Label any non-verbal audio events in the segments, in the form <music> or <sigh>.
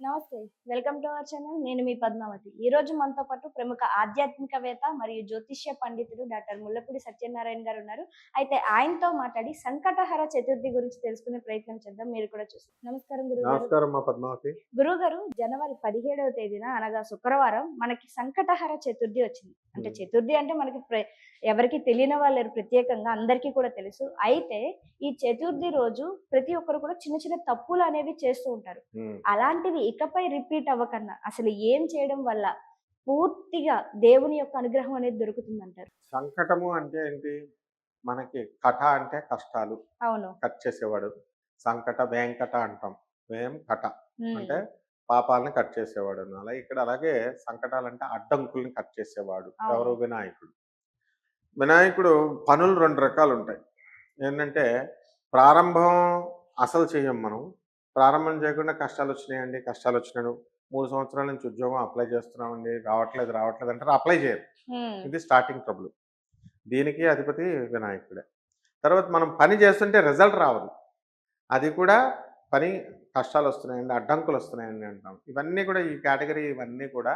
నమస్తే welcome to our channel. నేను మీ పద్మావతి. ఈ రోజు మనతో పాటు ప్రముఖ ఆధ్యాత్మికవేత్త మరియు జ్యోతిష్య పండితుడు డాక్టర్ ముల్లపూడి సత్యనారాయణ గారు ఉన్నారు. అయితే ఆయనతో మాట్లాడి సంకటహర చతుర్థి గురించి తెలుసుకునే ప్రయత్నం చేద్దాం. మీరు కూడా చూస్తారు నమస్కారం గురువు గారు నమస్కారం మా పద్మావతి. గురువు గారు జనవరి పదిహేడవ తేదీన అనగా శుక్రవారం మనకి సంకటహర చతుర్థి వచ్చింది. అంటే. చతుర్థి అంటే మనకి ఎవరికి తెలియని వాళ్ళు ప్రత్యేకంగా అందరికీ కూడా తెలుసు. అయితే ఈ చతుర్థి రోజు ప్రతి ఒక్కరు కూడా చిన్న చిన్న తప్పులు అనేవి చేస్తూ ఉంటారు. అలాంటివి ఇకపై రిపీట్ అవ్వకన్నా అసలు ఏం చేయడం వల్ల పూర్తిగా దేవుని యొక్క అనుగ్రహం అనేది దొరుకుతుంది అంటారు సంకటము అంటే ఏంటి? మనకి కట అంటే కష్టాలు అవును. కట్ చేసేవాడు. సంకట వెంకట అంటాం. వేం కట అంటే పాపాలను కట్ చేసేవాడు. అలా ఇక్కడ అలాగే సంకటాలు అంటే అడ్డంకుల్ని కట్ చేసేవాడు. ఎవరు? వినాయకుడు. వినాయకుడు పనులు రెండు రకాలు ఉంటాయి. ఏంటంటే ప్రారంభం అసలు చేయం మనం. ప్రారంభం చేయకుండా కష్టాలు వచ్చినాయండి కష్టాలు వచ్చినాడు మూడు సంవత్సరాల నుంచి ఉద్యోగం అప్లై చేస్తున్నామండి. రావట్లేదు రావట్లేదు అంటారు. అప్లై చేయరు. ఇది స్టార్టింగ్ ట్రబుల్. దీనికి అధిపతి వినాయకుడే. తర్వాత మనం పని చేస్తుంటే రిజల్ట్ రావదు. అది కూడా పని కష్టాలు వస్తున్నాయండి అడ్డంకులు వస్తున్నాయండి అంటాం. ఇవన్నీ కూడా ఈ కేటగిరీ ఇవన్నీ కూడా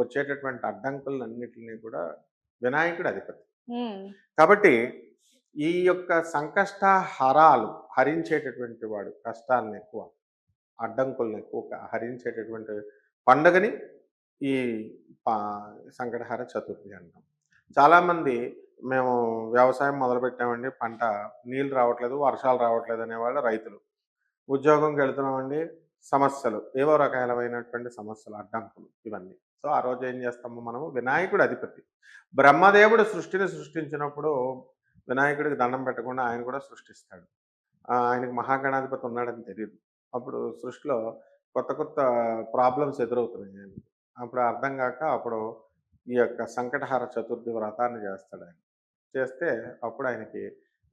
వచ్చేటటువంటి అడ్డంకులన్నిటిని కూడా వినాయకుడు అధిపతి. కాబట్టి ఈ యొక్క సంకష్ట హరాలు హరించేటటువంటి వాడు కష్టాలను ఎక్కువ అడ్డంకులను ఎక్కువ హరించేటటువంటి పండుగని ఈ పా- చతుర్థి అంటాం. చాలామంది మేము వ్యవసాయం మొదలుపెట్టామండి పంట నీళ్ళు రావట్లేదు వర్షాలు రావట్లేదు అనేవాళ్ళు రైతులు. ఉద్యోగంకి వెళుతున్నామండి సమస్యలు ఏవో రకాలమైనటువంటి సమస్యలు అడ్డంకులు ఇవన్నీ. సో ఆ రోజు ఏం చేస్తాము మనము? వినాయకుడు అధిపతి. బ్రహ్మదేవుడు సృష్టిని సృష్టించినప్పుడు వినాయకుడికి దండం పెట్టకుండా ఆయన కూడా సృష్టిస్తాడు. ఆయనకు మహాగణాధిపతి ఉన్నాడని తెలియదు అప్పుడు సృష్టిలో కొత్త కొత్త ప్రాబ్లమ్స్ ఎదురవుతున్నాయి. అప్పుడు అర్థం కాక అప్పుడు ఈ యొక్క సంకటహార చతుర్థి వ్రతాన్ని చేస్తాడు ఆయన. చేస్తే అప్పుడు ఆయనకి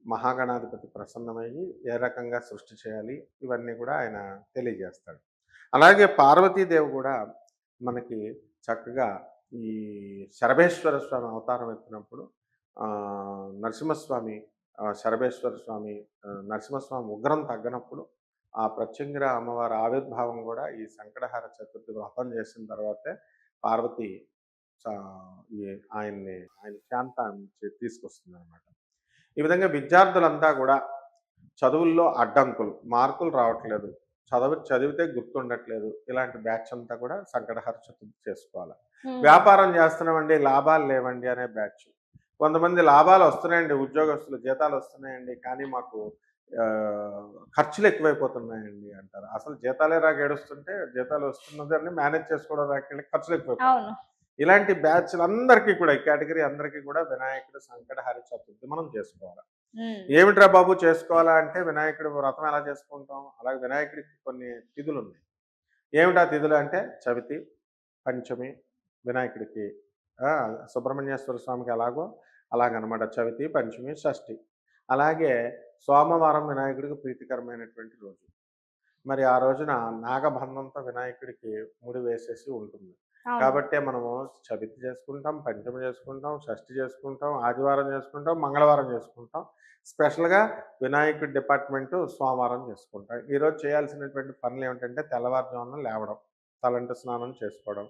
మహాగణాధిపతి ప్రసన్నమయ్యి ఏ రకంగా సృష్టి చేయాలి ఇవన్నీ కూడా ఆయన తెలియజేస్తాడు. అలాగే పార్వతీదేవి కూడా మనకి చక్కగా ఈ శరభేశ్వర స్వామి అవతారం ఎత్తినప్పుడు నరసింహస్వామి శరభేశ్వర స్వామి నరసింహస్వామి ఉగ్రం తగ్గనప్పుడు ఆ ప్రత్యంగిర అమ్మవారి ఆవిర్భావం కూడా ఈ సంకటహార చతుర్థి వ్రతం చేసిన తర్వాతే పార్వతి ఆయన్ని ఆయన శాంతాన్ని తీసుకొస్తుంది అనమాట ఈ విధంగా విద్యార్థులంతా కూడా చదువుల్లో అడ్డంకులు మార్కులు రావట్లేదు. చదువు చదివితే గుర్తుండట్లేదు. ఇలాంటి బ్యాచ్ అంతా కూడా సంకటహార చతుర్థి చేసుకోవాలి. వ్యాపారం చేస్తున్నామండి లాభాలు లేవండి అనే బ్యాచ్. కొంతమంది లాభాలు వస్తున్నాయండి ఉద్యోగస్తులు జీతాలు వస్తున్నాయండి కానీ మాకు ఖర్చులు ఎక్కువైపోతున్నాయండి అంటారు. అసలు జీతాలే రాక ఏడుస్తుంటే జీతాలు వస్తున్నదాన్ని మేనేజ్ చేసుకోవడం రాకెళ్ళి ఖర్చులు ఎక్కువైపోతాయి అవును. ఇలాంటి బ్యాచ్లు అందరికీ కూడా ఈ కేటగిరీ అందరికీ కూడా వినాయకుడు సంకటహారి చతుర్థి మనం చేసుకోవాలి. ఏమిట్రా బాబు చేసుకోవాలా అంటే వినాయకుడి వ్రతం ఎలా చేసుకుంటాం? అలాగే వినాయకుడికి కొన్ని తిథులు ఉన్నాయి ఏమిటా తిథులు అంటే? చవితి పంచమి వినాయకుడికి సుబ్రహ్మణ్యేశ్వర స్వామికి ఎలాగో అలాగనమాట. చవితి పంచమి షష్ఠి. అలాగే సోమవారం వినాయకుడికి ప్రీతికరమైనటువంటి రోజు. మరి ఆ రోజున నాగబంధంతో వినాయకుడికి ముడి వేసేసి ఉంటుంది. కాబట్టే మనము చవితి చేసుకుంటాం పంచమి చేసుకుంటాం షష్ఠి చేసుకుంటాం ఆదివారం చేసుకుంటాం మంగళవారం చేసుకుంటాం. స్పెషల్గా వినాయకుడి డిపార్ట్మెంట్ సోమవారం చేసుకుంటాం. ఈరోజు చేయాల్సినటువంటి పనులు ఏమిటంటే తెల్లవారుజామున లేవడం తలంటు స్నానం చేసుకోవడం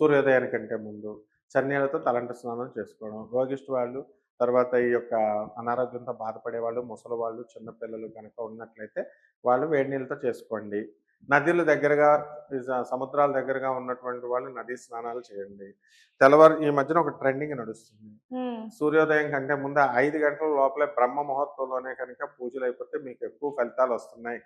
సూర్యోదయానికంటే ముందు చన్నీళ్ళతో తలంటు స్నానం చేసుకోవడం. రోగిష్టి వాళ్ళు తర్వాత ఈ యొక్క అనారోగ్యంతో బాధపడే వాళ్ళు ముసలి వాళ్ళు చిన్నపిల్లలు కనుక ఉన్నట్లయితే వాళ్ళు వేడి నీళ్ళతో చేసుకోండి. నదుల దగ్గరగా సముద్రాల దగ్గరగా ఉన్నటువంటి వాళ్ళు నదీ స్నానాలు చేయండి. తెల్లవారు ఈ మధ్యన ఒక ట్రెండింగ్ నడుస్తుంది. సూర్యోదయం కంటే ముందు ఐదు గంటల లోపలే బ్రహ్మ ముహూర్తంలోనే కనుక పూజలు అయిపోతే మీకు ఎక్కువ ఫలితాలు వస్తున్నాయి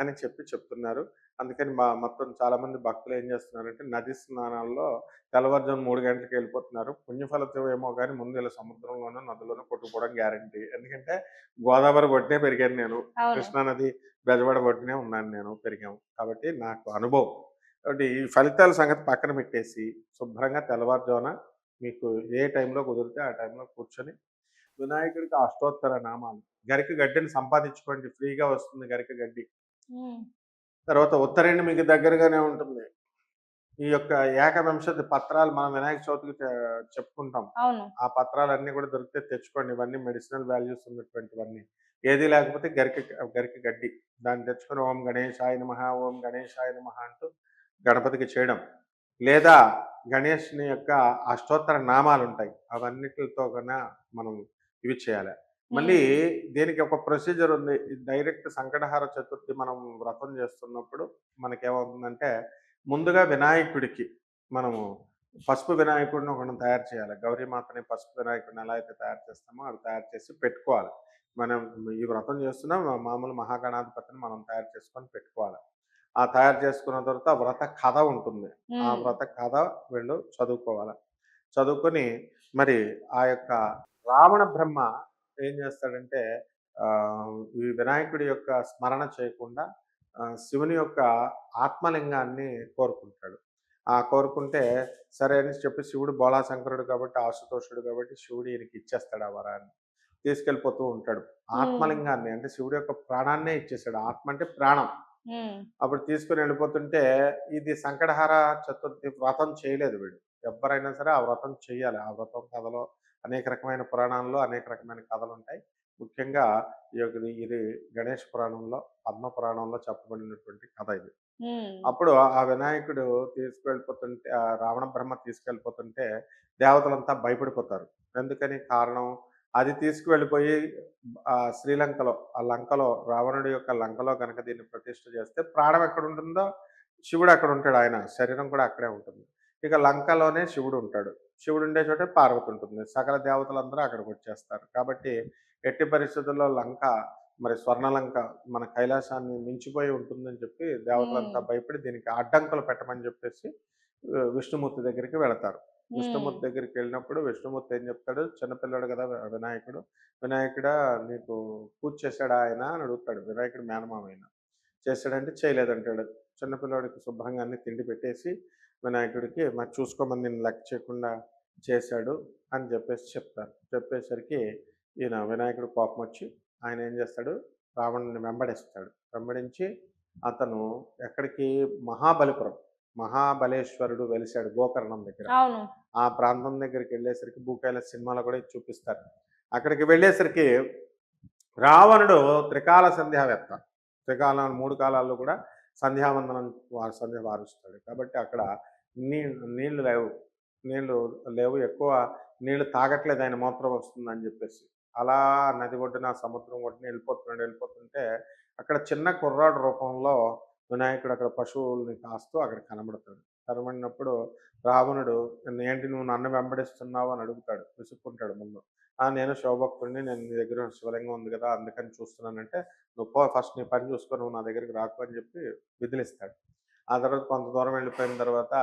అని చెప్పి చెప్తున్నారు. అందుకని మా మొత్తం చాలా మంది భక్తులు ఏం చేస్తున్నారంటే నది స్నానాల్లో తెల్లవారుజాము మూడు గంటలకు వెళ్ళిపోతున్నారు. పుణ్యఫలితం ఏమో కానీ ముందు ఇలా సముద్రంలోనూ నదిలోనూ కొట్టుకోవడం గ్యారంటీ ఎందుకంటే గోదావరి ఒడ్డునే పెరిగాను నేను. అవును. కృష్ణా నది బెజవాడ ఒడ్డునే ఉన్నాను నేను పెరిగాము. కాబట్టి నాకు అనుభవం. కాబట్టి ఈ ఫలితాల సంగతి పక్కన పెట్టేసి శుభ్రంగా తెల్లవారుజామున మీకు ఏ టైంలో కుదిరితే ఆ టైంలో కూర్చొని వినాయకుడికి అష్టోత్తర నామాలు గరిక గడ్డిని సంపాదించుకోండి ఫ్రీగా వస్తుంది గరిక గడ్డి. తర్వాత ఉత్తరేణి మీకు దగ్గరగానే ఉంటుంది. ఈ యొక్క ఏకవింశతి పత్రాలు మనం వినాయక చవితికి చెప్పుకుంటాం. ఆ పత్రాలన్నీ కూడా దొరికితే తెచ్చుకోండి. ఇవన్నీ మెడిసినల్ వాల్యూస్ ఉన్నటువంటివన్నీ. ఏది లేకపోతే గరిక గరిక గడ్డి. దాన్ని తెచ్చుకొని ఓం గణేశాయ నమః ఓం గణేశాయ నమః అంటూ గణపతికి చేయడం. లేదా గణేష్ని యొక్క అష్టోత్తర నామాలు ఉంటాయి అవన్నిటితో కన్నా మనం ఇవి చేయాలి. మళ్ళీ దీనికి ఒక ప్రొసీజర్ ఉంది. డైరెక్ట్ సంకటహార చతుర్థి మనం వ్రతం చేస్తున్నప్పుడు మనకేమవుతుందంటే ముందుగా వినాయకుడికి మనము పసుపు వినాయకుడిని ఒకటి తయారు చేయాలి. గౌరీమాతని పసుపు వినాయకుడిని ఎలా అయితే తయారు చేస్తామో అవి తయారు చేసి పెట్టుకోవాలి. మనం ఈ వ్రతం చేస్తున్నాం మామూలు మహాగణాధిపతిని మనం తయారు చేసుకొని పెట్టుకోవాలి. ఆ తయారు చేసుకున్న తర్వాత వ్రత కథ ఉంటుంది. ఆ వ్రత కథ వీళ్ళు చదువుకోవాలి. చదువుకొని మరి ఆ యొక్క రావణ బ్రహ్మ ఏం చేస్తాడంటే ఈ వినాయకుడి యొక్క స్మరణ చేయకుండా శివుని యొక్క ఆత్మలింగాన్ని కోరుకుంటాడు. ఆ కోరుకుంటే సరే అని చెప్పి శివుడు బోళాశంకరుడు కాబట్టి ఆశుతోషుడు కాబట్టి శివుడు ఈయనకి ఇచ్చేస్తాడు ఆ వరాన్ని. తీసుకెళ్ళిపోతూ ఉంటాడు. ఆత్మలింగాన్ని అంటే శివుడి యొక్క ప్రాణాన్నే ఇచ్చేసాడు. ఆత్మ అంటే ప్రాణం. అప్పుడు తీసుకుని వెళ్ళిపోతుంటే ఇది సంకటహార చతుర్థి వ్రతం చేయలేదు వీడు. ఎవరైనా సరే ఆ వ్రతం చేయాలి. ఆ వ్రతం కథలో అనేక రకమైన పురాణాల్లో అనేక రకమైన కథలు ఉంటాయి ముఖ్యంగా ఈ యొక్క ఇది గణేష్ పురాణంలో పద్మ పురాణంలో చెప్పబడినటువంటి కథ ఇది. అప్పుడు ఆ వినాయకుడు తీసుకెళ్ళిపోతుంటే ఆ రావణ బ్రహ్మ తీసుకెళ్ళిపోతుంటే దేవతలంతా భయపడిపోతారు. ఎందుకని కారణం? అది తీసుకువెళ్ళిపోయి ఆ శ్రీలంకలో ఆ లంకలో రావణుడి యొక్క లంకలో కనుక దీన్ని ప్రతిష్ఠ చేస్తే ప్రాణం ఎక్కడ ఉంటుందో శివుడు అక్కడ ఉంటాడు ఆయన. శరీరం కూడా అక్కడే ఉంటుంది. ఇక లంకలోనే శివుడు ఉంటాడు. శివుడు ఉండే చోటే పార్వతి ఉంటుంది. సకల దేవతలందరూ అక్కడికి వచ్చేస్తారు. కాబట్టి ఎట్టి పరిస్థితుల్లో లంక మరి స్వర్ణలంక మన కైలాసాన్ని మించిపోయి ఉంటుందని చెప్పి దేవతలంతా. భయపడి దీనికి అడ్డంకులు పెట్టమని చెప్పేసి విష్ణుమూర్తి దగ్గరికి వెళతారు. విష్ణుమూర్తి దగ్గరికి వెళ్ళినప్పుడు విష్ణుమూర్తి ఏం చెప్తాడు? చిన్నపిల్లాడు కదా వినాయకుడు. వినాయకుడా నీకు పూజ చేశాడా ఆయన అని అడుగుతాడు. వినాయకుడు మేనమామ ఆయన చేశాడంటే చేయలేదంటాడు. చిన్నపిల్లాడికి శుభ్రంగా అన్ని తిండి పెట్టేసి వినాయకుడికి మరి చూసుకోమని నేను లెక్క చేయకుండా చేశాడు అని చెప్పేసి చెప్తారు. చెప్పేసరికి ఈయన వినాయకుడు కోపం వచ్చి ఆయన ఏం చేస్తాడు? రావణుని వెంబడిస్తాడు. వెంబడించి అతను ఎక్కడికి? మహాబలిపురం. మహాబలేశ్వరుడు వెలిశాడు గోకర్ణం దగ్గర. ఆ ప్రాంతం దగ్గరికి వెళ్ళేసరికి భూకైల సినిమాలో కూడా చూపిస్తారు. అక్కడికి వెళ్ళేసరికి రావణుడు త్రికాల సంధ్యావేత్త. త్రికాల మూడు కాలాల్లో కూడా సంధ్యావందనం వారు సంధ్య వారుస్తాడు. కాబట్టి అక్కడ నీ నీళ్ళు లేవు. నీళ్ళు లేవు. ఎక్కువ నీళ్ళు తాగట్లేదు ఆయన మూత్రం వస్తుందని చెప్పేసి. అలా నది ఒడ్డున సముద్రం ఒడ్డున వెళ్ళిపోతున్నాడు. వెళ్ళిపోతుంటే అక్కడ చిన్న కుర్రాడు రూపంలో వినాయకుడు అక్కడ పశువుల్ని కాస్తూ అక్కడ కనబడతాడు. కనబడినప్పుడు రావణుడు ఏంటి నువ్వు నన్ను వెంబడిస్తున్నావు అని అడుగుతాడు విసుక్కుంటాడు ముందు. ఆ నేను శివభక్తుడిని నేను నీ దగ్గర శివలింగం ఉంది కదా అందుకని చూస్తున్నానంటే నువ్వు ఫస్ట్ నీ పని చూసుకో నువ్వు నా దగ్గరికి రాకు అని చెప్పి విదిలిస్తాడు. ఆ తర్వాత కొంత దూరం వెళ్ళిపోయిన తర్వాత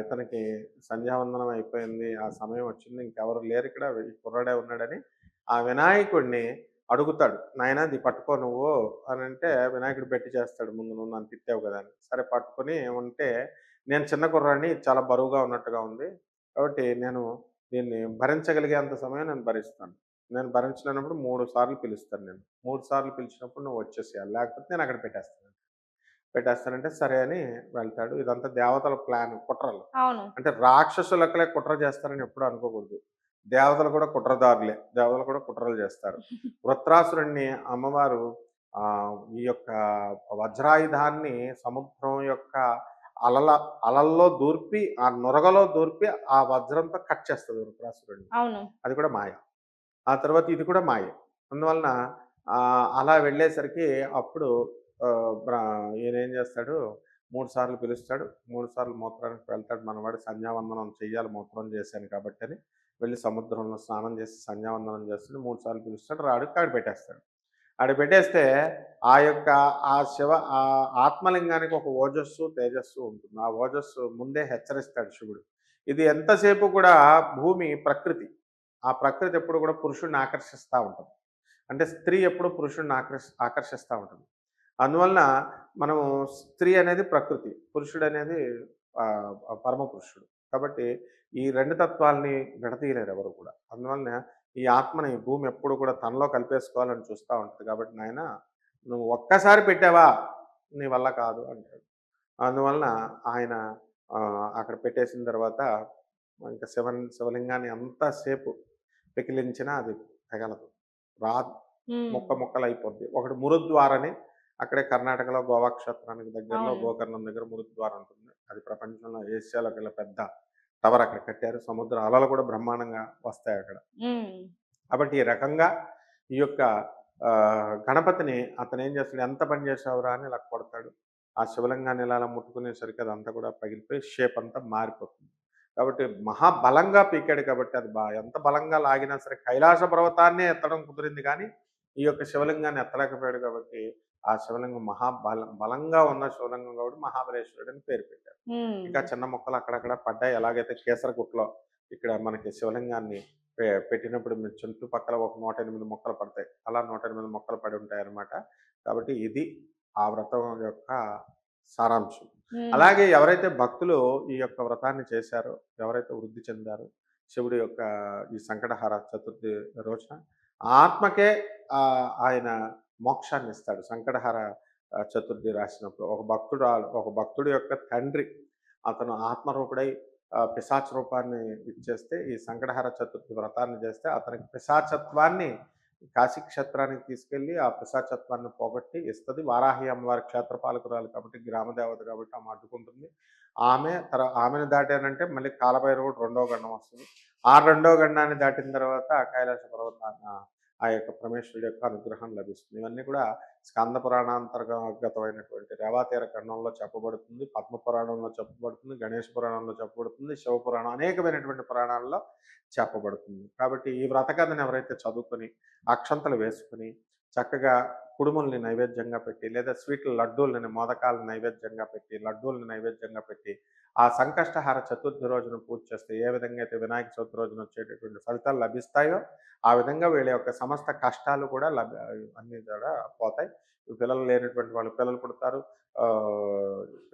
ఇతనికి సంధ్యావందనం అయిపోయింది ఆ సమయం వచ్చింది ఇంకెవరు లేరు ఇక్కడ కుర్రాడే ఉన్నాడని ఆ వినాయకుడిని అడుగుతాడు నాయన ఇది పట్టుకో నువ్వు అని అంటే వినాయకుడు పెట్టి చేస్తాడు ముందు నువ్వు నన్ను తిట్టావు కదా అని. సరే పట్టుకొని ఉంటే నేను చిన్న కుర్రాడిని ఇది చాలా బరువుగా ఉన్నట్టుగా ఉంది కాబట్టి నేను దీన్ని భరించగలిగేంత సమయం నేను భరిస్తాను. నేను భరించలేనప్పుడు మూడు సార్లు పిలుస్తాను నేను. మూడు సార్లు పిలిచినప్పుడు నువ్వు వచ్చేసేయాలి లేకపోతే నేను అక్కడ పెట్టేస్తాను. పెట్టేస్తానంటే సరే అని వెళ్తాడు. ఇదంతా దేవతల ప్లాన్ కుట్రలు. అంటే రాక్షసులకలే కుట్ర చేస్తారని ఎప్పుడు అనుకోకూడదు. దేవతలు కూడా కుట్రదారులే. దేవతలు కూడా కుట్రలు చేస్తారు. <laughs> వృత్రాసురుణ్ణి అమ్మవారు ఈ యొక్క వజ్రాయుధాన్ని సముద్రం యొక్క అలల అలల్లో దూర్పి ఆ నొరగలో దూర్పి ఆ వజ్రంతో కట్ చేస్తుంది వృత్రాసురుడిని అవును. అది కూడా మాయ. ఆ తర్వాత ఇది కూడా మాయ. అందువలన అలా వెళ్ళేసరికి అప్పుడు ఈయన ఏం చేస్తాడు? మూడు సార్లు పిలుస్తాడు. మూడు సార్లు మూత్రానికి వెళ్తాడు. మనవాడు సంధ్యావందనం చెయ్యాలి మూత్రం చేశాను కాబట్టి అని వెళ్ళి సముద్రంలో స్నానం చేసి సంధ్యావందనం చేస్తాడు మూడు సార్లు పిలుస్తాడు రాడు ఆడ పెట్టేస్తాడు. ఆడ పెట్టేస్తే ఆ యొక్క ఆ శివ ఆ ఆత్మలింగానికి ఒక ఓజస్సు తేజస్సు ఉంటుంది. ఆ ఓజస్సు ముందే హెచ్చరిస్తాడు శివుడు. ఇది ఎంతసేపు కూడా భూమి ప్రకృతి. ఆ ప్రకృతి ఎప్పుడు కూడా పురుషుడిని ఆకర్షిస్తూ ఉంటుంది. అంటే స్త్రీ ఎప్పుడు పురుషుడిని ఆకర్షి ఆకర్షిస్తూ ఉంటుంది. అందువలన మనము స్త్రీ అనేది ప్రకృతి పురుషుడు అనేది పరమ పురుషుడు. కాబట్టి ఈ రెండు తత్వాల్ని విడతీయలేరు ఎవరు కూడా. అందువలన ఈ ఆత్మని భూమి ఎప్పుడు కూడా తనలో కలిపేసుకోవాలని చూస్తూ ఉంటుంది. కాబట్టి నాయన నువ్వు ఒక్కసారి పెట్టావా? నీ వల్ల కాదు అంటాడు. అందువలన ఆయన అక్కడ పెట్టేసిన తర్వాత ఇంకా శివ శివలింగాన్ని అంతసేపు పెకిలించినా అది తగలదు. రా ముక్క ముక్కలు అయిపోద్ది ఒకటి మురుద్వారని అక్కడే కర్ణాటకలో గోవా క్షేత్రానికి దగ్గరలో. గోకర్ణం దగ్గర మురుద్వారం ఉంటుంది. అది ప్రపంచంలో ఏషియాలో గల పెద్ద టవర్ అక్కడ కట్టారు. సముద్ర అలలు కూడా బ్రహ్మాండంగా వస్తాయి అక్కడ. కాబట్టి ఈ రకంగా ఈ యొక్క గణపతిని అతను ఏం చేస్తాడు? ఎంత పని చేసావురా అని ఇలా కొడతాడు. ఆ శివలింగాన్ని ఇలా అలా ముట్టుకునేసరికి అదంతా కూడా పగిలిపోయి షేప్ అంతా మారిపోతుంది. కాబట్టి మహాబలంగా పీకాడు కాబట్టి అది బా ఎంత బలంగా లాగినా సరే కైలాస పర్వతాన్నే ఎత్తడం కుదిరింది కానీ ఈ యొక్క శివలింగాన్ని ఎత్తలేకపోయాడు కాబట్టి ఆ శివలింగం మహాబల బలంగా ఉన్న శివలింగం కాబట్టి మహాబలేశ్వరుడు అని పేరు పెట్టారు. ఇంకా చిన్న మొక్కలు అక్కడక్కడ పడ్డాయి. ఎలాగైతే కేసరగుట్లో ఇక్కడ మనకి శివలింగాన్ని పెట్టినప్పుడు మీ చుట్టుపక్కల ఒక నూట ఎనిమిది మొక్కలు పడతాయి. అలా నూట ఎనిమిది మొక్కలు పడి ఉంటాయి అన్నమాట. కాబట్టి ఇది ఆ వ్రతం యొక్క సారాంశం. అలాగే ఎవరైతే భక్తులు ఈ యొక్క వ్రతాన్ని చేశారో ఎవరైతే వృద్ధి చెందారో శివుడి యొక్క ఈ సంకటహార చతుర్థి రోజున ఆత్మకే ఆయన మోక్షాన్ని ఇస్తాడు సంకటహార చతుర్థి రాసినప్పుడు ఒక భక్తుడు ఆ- ఒక భక్తుడి యొక్క తండ్రి అతను ఆత్మరూపుడై ఆ, పిశాచ రూపాన్ని ఇచ్చేస్తే ఈ సంకటహార చతుర్థి వ్రతాన్ని చేస్తే అతనికి పిశాచత్వాన్ని కాశీ క్షేత్రానికి తీసుకెళ్ళి ఆ పిశాచత్వాన్ని పోగొట్టి ఇస్తుంది. వారాహి అమ్మవారి క్షేత్రపాలకురాలు కాబట్టి గ్రామదేవత కాబట్టి ఆమె అడ్డుకుంటుంది. ఆమె తర ఆమెను దాటానంటే మళ్ళీ కాలభైరవుడు రెండో గండం వస్తుంది. ఆ రెండో గండాన్ని దాటిన తర్వాత కైలాస పర్వతాన్ని ఆ యొక్క పరమేశ్వరుడి యొక్క అనుగ్రహం లభిస్తుంది. ఇవన్నీ కూడా స్కంద పురాణాంతర్గతమైనటువంటి రేవాతీర ఖండంలో చెప్పబడుతుంది పద్మ పురాణంలో చెప్పబడుతుంది గణేష పురాణంలో చెప్పబడుతుంది శివ పురాణం అనేకమైనటువంటి పురాణాల్లో చెప్పబడుతుంది. కాబట్టి ఈ వ్రతకథను ఎవరైతే చదువుకొని అక్షంతలు వేసుకుని చక్కగా కుడుముల్ని నైవేద్యంగా పెట్టి లేదా స్వీట్ల లడ్డూలని మోదకాలను నైవేద్యంగా పెట్టి లడ్డూల్ని నైవేద్యంగా పెట్టి ఆ సంకష్టహార చతుర్థి రోజున పూజ చేస్తే ఏ విధంగా అయితే వినాయక చవితి రోజున వచ్చేటటువంటి ఫలితాలు లభిస్తాయో ఆ విధంగా వీళ్ళ యొక్క సమస్త కష్టాలు కూడా లభ అన్ని కూడా పోతాయి. పిల్లలు లేనటువంటి వాళ్ళు పిల్లలు పుడతారు. ఆ,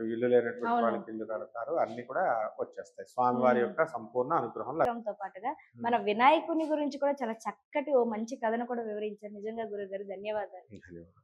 ఇల్లు లేనటువంటి. వాళ్ళకి ఇల్లు కడతారు. అన్ని కూడా వచ్చేస్తాయి. స్వామివారి. యొక్క సంపూర్ణ అనుగ్రహం తో పాటుగా మన వినాయకుని గురించి కూడా చాలా చక్కటి ఓ మంచి కథను కూడా వివరించారు. నిజంగా గురుగారు ధన్యవాదాలు. ధన్యవాదాలు.